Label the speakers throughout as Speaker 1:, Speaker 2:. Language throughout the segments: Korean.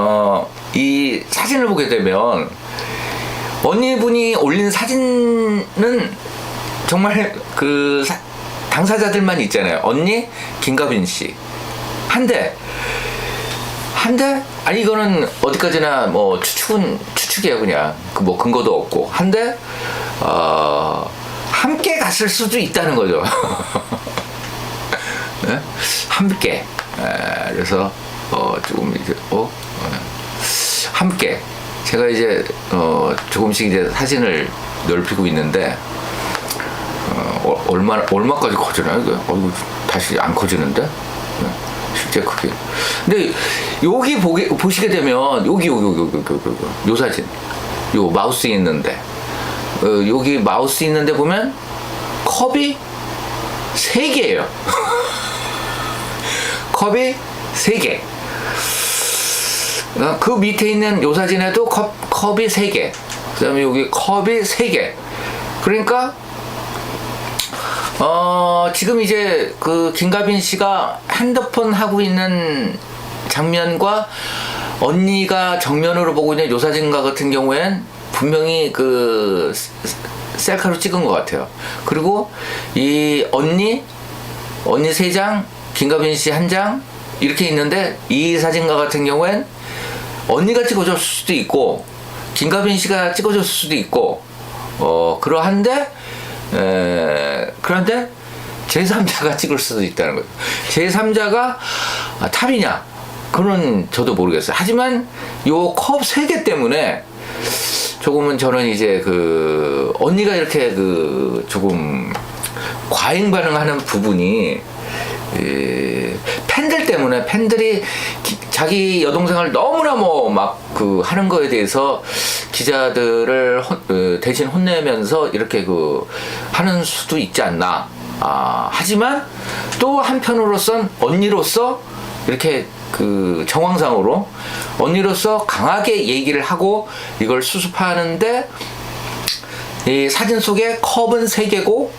Speaker 1: 어, 이 사진을 보게 되면 언니분이 올린 사진은 정말 그 사- 당사자들만 있잖아요. 언니 김가빈 씨. 한데 한데 아니 이거는 어디까지나 뭐 추측은 추측이에요 그냥 그 뭐 근거도 없고 한데 어, 함께 갔을 수도 있다는 거죠. 네? 함께. 에, 그래서 어, 조금 이제 어, 어, 함께 제가 이제 어, 조금씩 이제 사진을 넓히고 있는데 어, 어, 얼마 얼마까지 커지나요? 이거 어이구, 다시 안 커지는데 네, 실제 크게. 근데 여기 보게 보시게 되면 여기 여기 여기 여기 여기, 여기, 요 사진 요 마우스 있는데 어, 여기 마우스 있는데 보면 컵이 세 개예요. 컵이 세 개. 어, 그 밑에 있는 요 사진에도 컵, 컵이 세 개. 그 다음에 여기 컵이 세 개. 그러니까, 어, 지금 이제 그 김가빈 씨가 핸드폰 하고 있는 장면과 언니가 정면으로 보고 있는 요 사진과 같은 경우엔 분명히 그 셀카로 찍은 것 같아요. 그리고 이 언니, 언니 세 장, 김가빈 씨한 장, 이렇게 있는데 이 사진과 같은 경우엔 언니가 찍어줬을 수도 있고 김가빈 씨가 찍어줬을 수도 있고 어 그러한데 에, 그런데 제3자가 찍을 수도 있다는 거예요. 제3자가 아, 탑이냐? 그건 저도 모르겠어요. 하지만 요 컵 세 개 때문에 조금은 저는 이제 그 언니가 이렇게 그 조금 과잉 반응하는 부분이 예, 팬들 때문에 팬들이 기- 자기 여동생을 너무나 뭐 막 그 하는 거에 대해서 기자들을 혼- 어, 대신 혼내면서 이렇게 그 하는 수도 있지 않나. 아, 하지만 또 한편으로선 언니로서 이렇게 그 정황상으로 언니로서 강하게 얘기를 하고 이걸 수습하는데 이 사진 속에 컵은 세 개고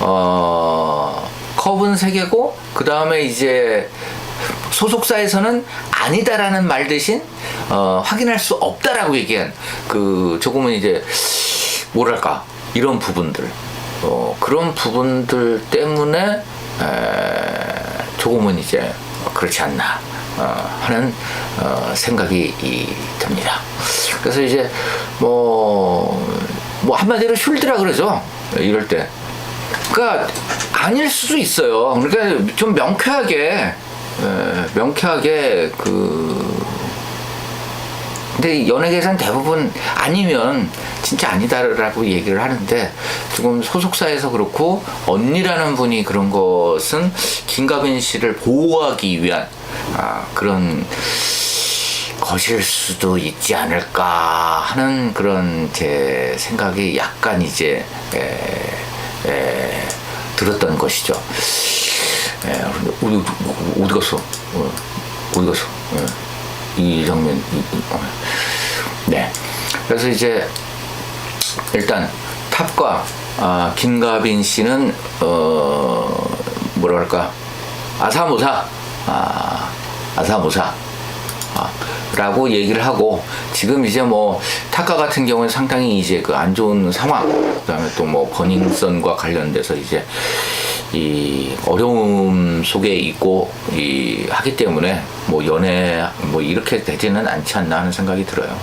Speaker 1: 어 컵은 세 개고 그 다음에 이제 소속사에서는 아니다라는 말 대신 어, 확인할 수 없다라고 얘기한 그 조금은 이제 뭐랄까 이런 부분들 어, 그런 부분들 때문에 에, 조금은 이제 그렇지 않나 어, 하는 어, 생각이 이, 듭니다. 그래서 이제 뭐, 뭐 한마디로 쉴드라 그러죠. 이럴 때. 그러니까 아닐 수도 있어요. 그러니까 좀 명쾌하게 에, 명쾌하게 그 근데 연예 계산 대부분 아니면 진짜 아니다라고 얘기를 하는데 조금 소속사에서 그렇고 언니라는 분이 그런 것은 김가빈 씨를 보호하기 위한 아, 그런 것일 수도 있지 않을까 하는 그런 제 생각이 약간 이제 에, 에, 들었던 것이죠. 에, 근데 어디, 어디 갔어? 어, 어디 갔어? 예. 이 장면. 이, 이, 어. 네. 그래서 이제 일단 탑과 아, 김가빈 씨는 어 뭐랄까 아사모사 아, 아사모사 아, 라고 얘기를 하고 지금 이제 뭐 타카 같은 경우는 상당히 이제 그 안 좋은 상황 그다음에 또 뭐 버닝썬과 관련돼서 이제 이 어려움 속에 있고 이 하기 때문에 뭐 연애 뭐 이렇게 되지는 않지 않나 하는 생각이 들어요.